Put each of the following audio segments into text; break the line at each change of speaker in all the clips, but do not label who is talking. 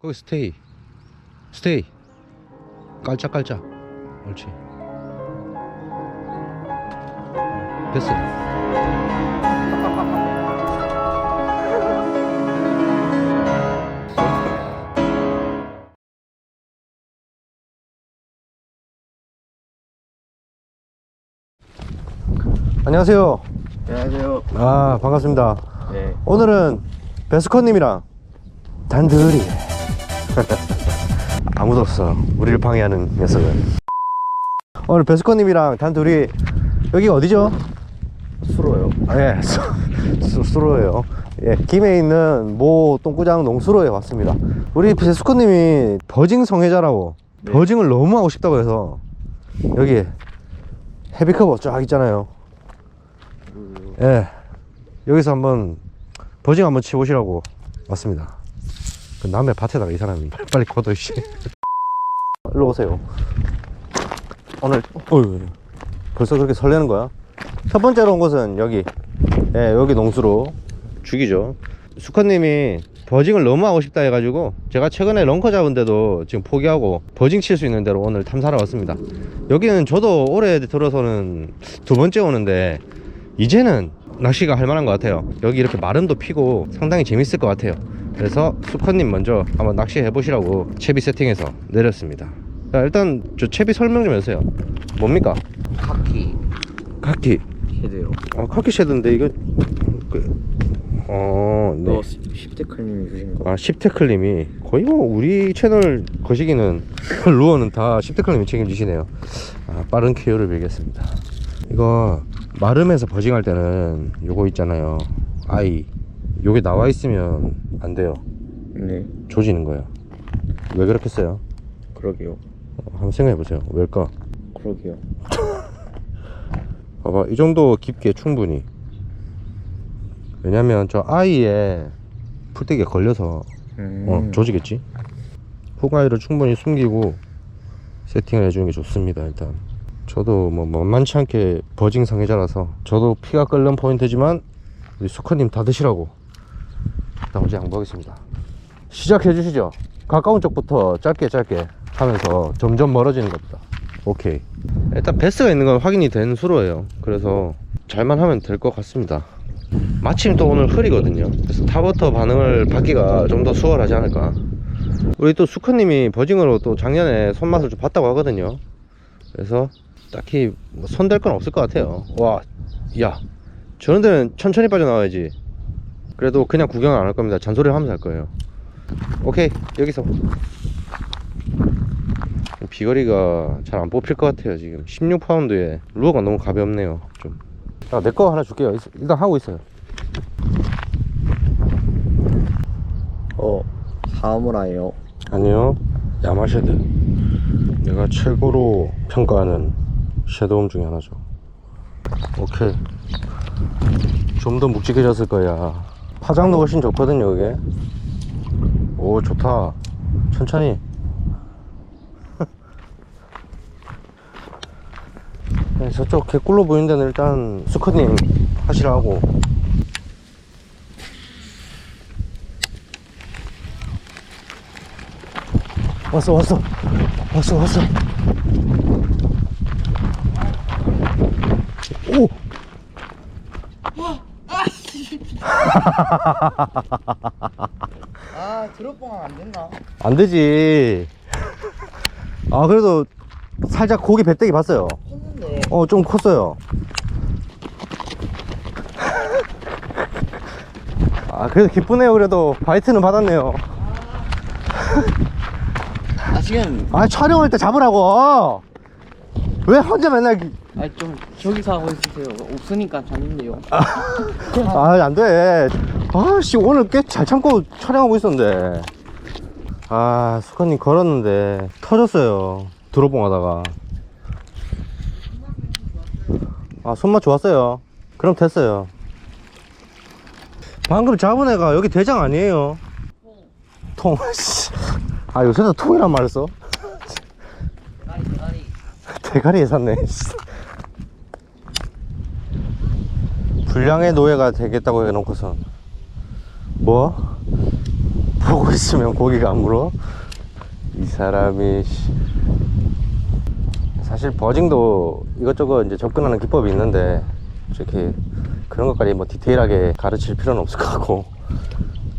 거기 스테이. 스테이. 깔짝깔짝. 옳지. 됐어. 안녕하세요.
안녕하세요.
아 반갑습니다.
네.
오늘은 베스커님이랑 단둘이 아무도 없어. 우리를 방해하는 녀석은. 오늘 베스커님이랑 단둘이 여기 어디죠?
수로요.
예 수, 수, 수로예요. 예 김해 있는 모 똥구장 농수로에 왔습니다. 우리 베스커님이 버징 성애자라고
네.
버징을 너무 하고 싶다고 해서 여기 헤비커버 쫙 있잖아요. 예 여기서 한번 버징 한번 치보시라고 왔습니다 그 남의 밭에다가 이 사람이 빨리 걷어 씨. 일로 오세요. 오늘 어휴 벌써 그렇게 설레는 거야? 첫 번째로 온 곳은 여기. 예 여기 농수로. 죽이죠. 수컷님이 버징을 너무 하고 싶다 해가지고 제가 최근에 런커 잡은데도 지금 포기하고 버징 칠 수 있는 데로 오늘 탐사하러 왔습니다. 여기는 저도 올해 들어서는 두 번째 오는데 이제는 낚시가 할 만한 것 같아요. 여기 이렇게 마름도 피고 상당히 재밌을 것 같아요 그래서 수컷님 먼저 한번 낚시 해 보시라고 채비 세팅해서 내렸습니다 자 일단 저 채비 설명 좀 해주세요 뭡니까?
카키
카키
헤드요.
아 카키 쉐드인데 이거 그, 어, 네.
너 10대클님이 주신 거.
아, 10태클님이 거의 뭐 우리 채널 거시기는 루어는 다 10태클님이 책임지시네요. 아, 빠른 쾌유를 빌겠습니다. 이거 마름에서 버징할 때는 요거 있잖아요. 아이. 요게 나와 있으면 안 돼요.
네.
조지는 거예요. 왜 그렇게 써요?
그러게요.
어, 한번 생각해 보세요. 왜일까?
그러게요.
봐봐, 이 정도 깊게 충분히. 왜냐면 저 아이의 풀떼기에 걸려서
음.
어, 조지겠지. 후가이를 충분히 숨기고 세팅을 해주는 게 좋습니다. 일단 저도 뭐 만만치 않게 버징 상해자라서 저도 피가 끓는 포인트지만 우리 수커님 다 드시라고 나머지 양보하겠습니다. 시작해 주시죠. 가까운 쪽부터 짧게 짧게 하면서 점점 멀어지는 것보다. 오케이. 일단 베스가 있는 건 확인이 된 수로예요. 그래서 잘만 하면 될 것 같습니다. 마침 또 오늘 흐리거든요. 그래서 타버터 반응을 받기가 좀 더 수월하지 않을까. 우리 또 수커님이 버징으로 또 작년에 손맛을 좀 봤다고 하거든요. 그래서 딱히 뭐 손댈 건 없을 것 같아요. 와, 야, 저런 데는 천천히 빠져나와야지. 그래도 그냥 구경 안 할 겁니다. 잔소리 하면서 할 거예요. 오케이, 여기서. 비거리가 잘 안 뽑힐 것 같아요, 지금. 16파운드에 루어가 너무 가볍네요, 좀. 아, 내 거 하나 줄게요. 일단 하고 있어요.
어. 사무라예요.
아니요 야마쉐드 내가 최고로 평가하는 섀도움 중에 하나죠 오케이 좀 더 묵직해졌을 거야 파장도 훨씬 좋거든요 이게. 오 좋다. 천천히. 네, 저쪽 개꿀로 보이는 데는 일단 수컷님 하시라고. 왔어 왔어. 왔어 왔어
아, 드롭봉 안 된다.
안 되지. 아 그래도 살짝 고기 배때기 봤어요.
했는데.
어 좀 컸어요. 아 그래도 기쁘네요 그래도. 바이트는 받았네요.
아, 지금
아 촬영할 때 잡으라고. 왜 혼자 맨날 기-
아좀 저기서 하고 있으세요. 없으니까 잡는데요.
아, 안 돼. 아, 씨, 오늘 꽤 잘 참고 촬영하고 있었는데. 아, 수컷님 걸었는데, 터졌어요. 드로봉 하다가. 아, 손맛 좋았어요. 그럼 됐어요. 방금 잡은 애가 여기 대장 아니에요? 통. 씨. 아, 요새도 통이란 말을 써?
대가리 대가리.
대가리에 샀네. 씨. 불량의 노예가 되겠다고 해놓고선 뭐? 보고 있으면 고기가 안 물어? 이 사람이 씨. 사실 버징도 이것저것 이제 접근하는 기법이 있는데 이렇게 그런 것까지 뭐 디테일하게 가르칠 필요는 없을 것 같고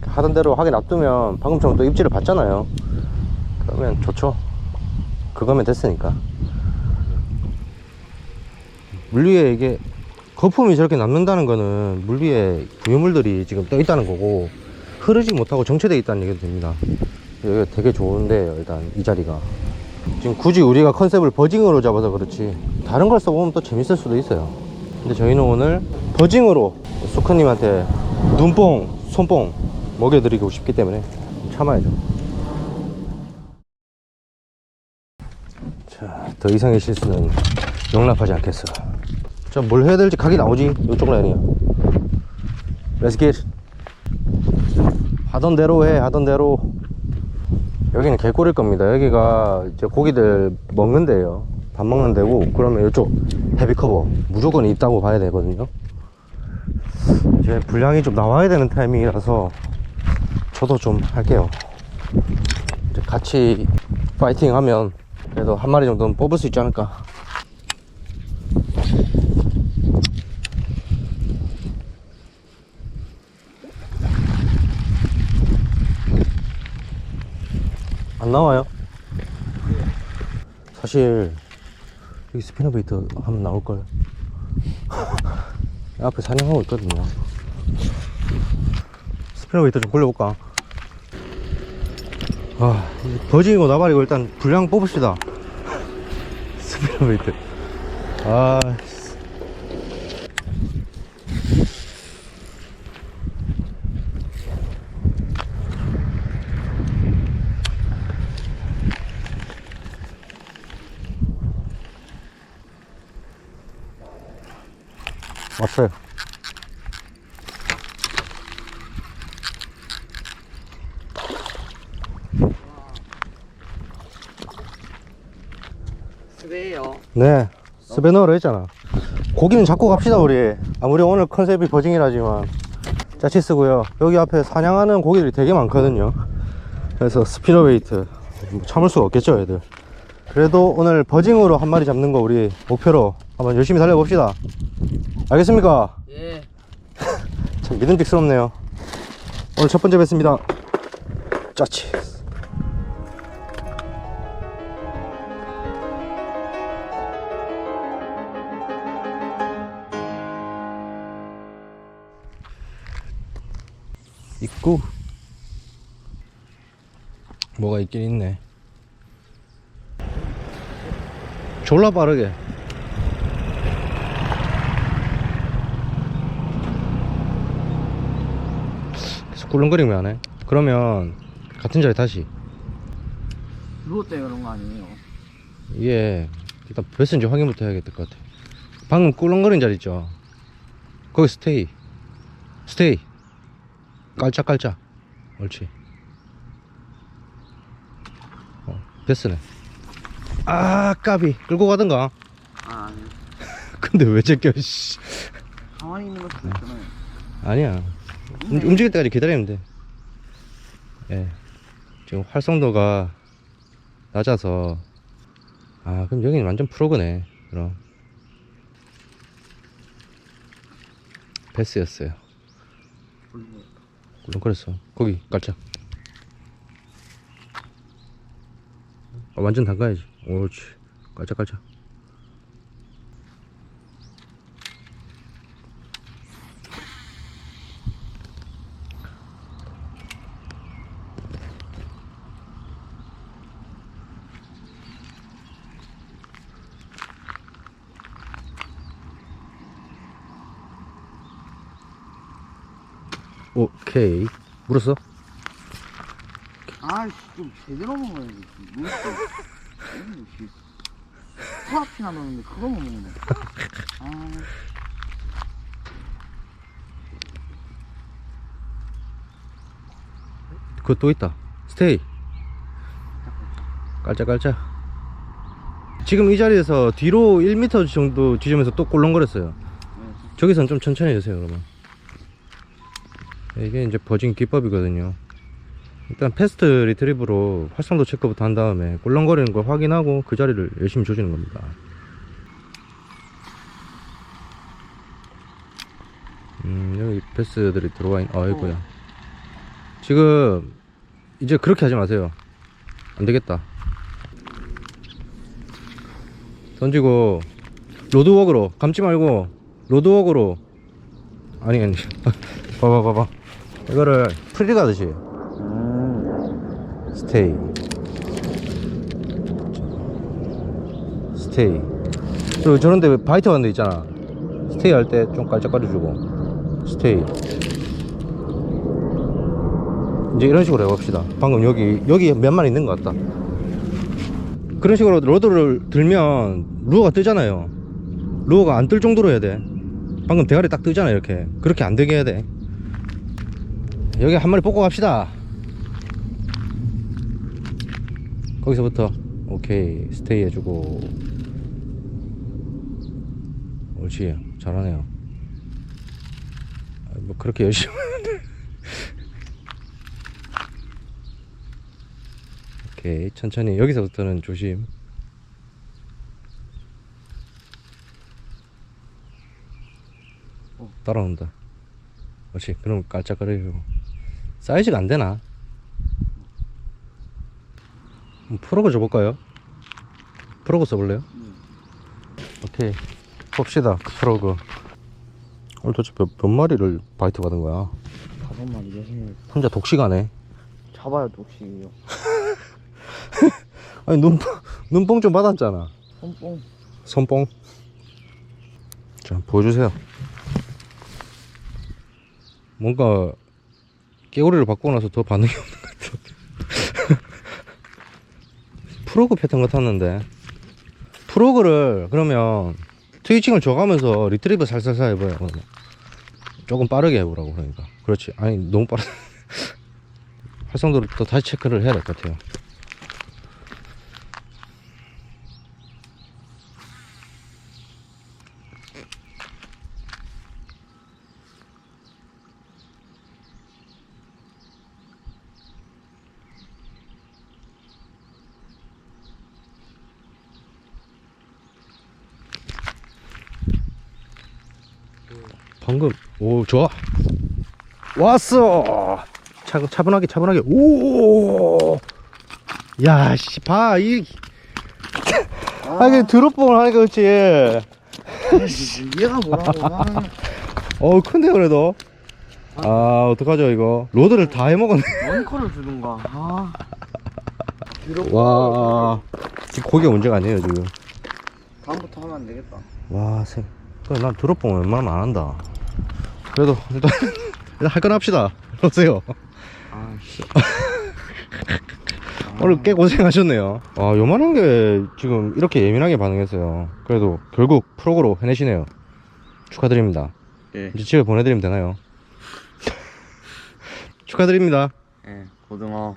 하던 대로 하게 놔두면 방금처럼 또 입질을 받잖아요 그러면 좋죠 그거면 됐으니까 물 위에 이게 거품이 저렇게 남는다는 거는 물 위에 부유물들이 지금 떠 있다는 거고 흐르지 못하고 정체되어 있다는 얘기도 됩니다. 여기가 되게 좋은데요 일단 이 자리가. 지금 굳이 우리가 컨셉을 버징으로 잡아서 그렇지 다른 걸 써보면 또 재밌을 수도 있어요. 근데 저희는 오늘 버징으로 수커님한테 눈뽕 손뽕 먹여드리고 싶기 때문에 참아야죠. 자 더 이상의 실수는 용납하지 않겠어 자 뭘 해야 될지 각이 나오지 이쪽 라인이야 Let's 하던 대로 해 하던 대로 여기는 개꿀일 겁니다. 여기가 이제 고기들 먹는 데예요. 밥 먹는 데고 그러면 이쪽 헤비 커버 무조건 있다고 봐야 되거든요. 이제 분량이 좀 나와야 되는 타이밍이라서 저도 좀 할게요. 같이 파이팅 하면 그래도 한 마리 정도는 뽑을 수 있지 않을까. 안 나와요? 사실 여기 스피너베이트 하면 나올걸 앞에 사냥하고 있거든요. 스피너베이트 좀 굴려볼까? 아 버징이고 나발이고 일단 분량 뽑읍시다. 스피너베이트. 아 왔어요.
그래요.
네 스베너로 했잖아. 고기는 잡고 갑시다 우리. 아무리 오늘 컨셉이 버징이라지만. 짜치 쓰고요. 여기 앞에 사냥하는 고기들이 되게 많거든요. 그래서 스피너베이트. 뭐 참을 수가 없겠죠 애들. 그래도 오늘 버징으로 한 마리 잡는 거 우리 목표로 한번 열심히 달려봅시다 알겠습니까?
예.
참 믿음직스럽네요. 오늘 첫 번째 뵙습니다. 짜치. 있고 뭐가 있긴 있네. 졸라 빠르게 꿀렁거리면 안 해? 그러면 같은 자리 다시.
루어 때문에 그런 거 아니에요?
이게 일단 몇 센지 확인부터 해야 될 것 같아. 방금 꿀렁거린 자리 있죠? 거기 스테이. 스테이. 깔짝깔짝. 옳지. 어, 됐으네. 아 까비. 끌고 가든가?
아, 아니.
근데 왜 제껴 씨.
가만히 있는 걸 수도 있잖아요.
아니야 움, 움직일 때까지 기다리면 돼. 예. 지금 활성도가 낮아서. 아 그럼 여기는 완전 프로그네 그럼. 패스였어요. 꿀렁거렸어. 거기 깔짝. 아, 완전 담가야지. 옳지. 깔짝깔짝 오케이. 물었어?
아이씨, 좀 제대로 먹어야지. 물 코앞이나 넣는데 그거 못 먹네. 아,
그거 또 있다. 스테이. 깔짝깔짝 지금 이 자리에서 뒤로 1m 정도 지점에서 또 꿀렁거렸어요. 저기선 좀 천천히 해주세요 그러면 이게 이제 버징 기법이거든요 일단 패스트 리트리브로 활성도 체크부터 한 다음에 꿀렁거리는 걸 확인하고 그 자리를 열심히 조지는 겁니다. 음, 여기 패스들이 들어와 있, 아이고야. 지금, 이제 그렇게 하지 마세요. 안 되겠다. 던지고, 로드웍으로, 감지 말고, 로드웍으로. 아니, 아니. 봐봐, 봐봐. 이거를 프리리 가듯이. 스테이. 스테이. 또 저런데 바이트 가는 데 있잖아. 스테이 할 때 좀 깔짝거려주고. 스테이. 이제 이런 식으로 해봅시다. 방금 여기, 여기 몇 마리 있는 것 같다. 그런 식으로 로드를 들면 루어가 뜨잖아요. 루어가 안 뜰 정도로 해야 돼. 방금 대가리 딱 뜨잖아, 이렇게. 그렇게 안 되게 해야 돼. 여기 한 마리 뽑고 갑시다. 거기서부터. 오케이. 스테이 해주고. 옳지. 잘하네요. 아, 뭐 그렇게 열심히 오케이. 천천히. 여기서부터는 조심. 어, 따라온다. 옳지. 그럼 깔짝거리고 사이즈가 안 되나 음, 프로그 줘볼까요? 프로그 써볼래요? 오케이 봅시다 그 프로그 오늘 도대체 몇, 몇 마리를 바이트 받은 거야?
다섯 마리 여섯
혼자 독식하네
잡아야 독식이에요.
아니 눈, 눈뽕 좀 받았잖아
뽕뽕.
손뽕 자 보여주세요 뭔가 깨구리를 바꾸고 나서 더 반응이 없는 것 같아 프로그 패턴 같았는데. 프로그를 그러면 트위칭을 줘가면서 리트리브 살살살 해봐요 그러면. 조금 빠르게 해보라고 그러니까. 그렇지. 아니 너무 빠르 활성도를 또 다시 체크를 해야 될 것 같아요 방금. 오 좋아. 왔어. 차, 차분하게 차분하게. 오야씨 봐이. 아 이게 드롭봉을 하니까 그렇지.
얘가 뭐라고? 아,
어 큰데 그래도. 아 어떡하죠 이거? 로드를 다 해먹었네.
원커를 주든가. 아,
와. 지금 고기가 문제가 아니에요 지금.
다음부터 하면 안 되겠다.
와, 생. 그래, 난 드롭봉 웬만하면 안 한다. 그래도 일단 일단 할 건 합시다. 오세요.
아 씨.
오늘 꽤 고생하셨네요. 아, 요만한 게 지금 이렇게 예민하게 반응했어요. 그래도 결국 프로그로 해내시네요. 축하드립니다.
예.
이제 집에 보내드리면 되나요? 축하드립니다.
예. 고등어.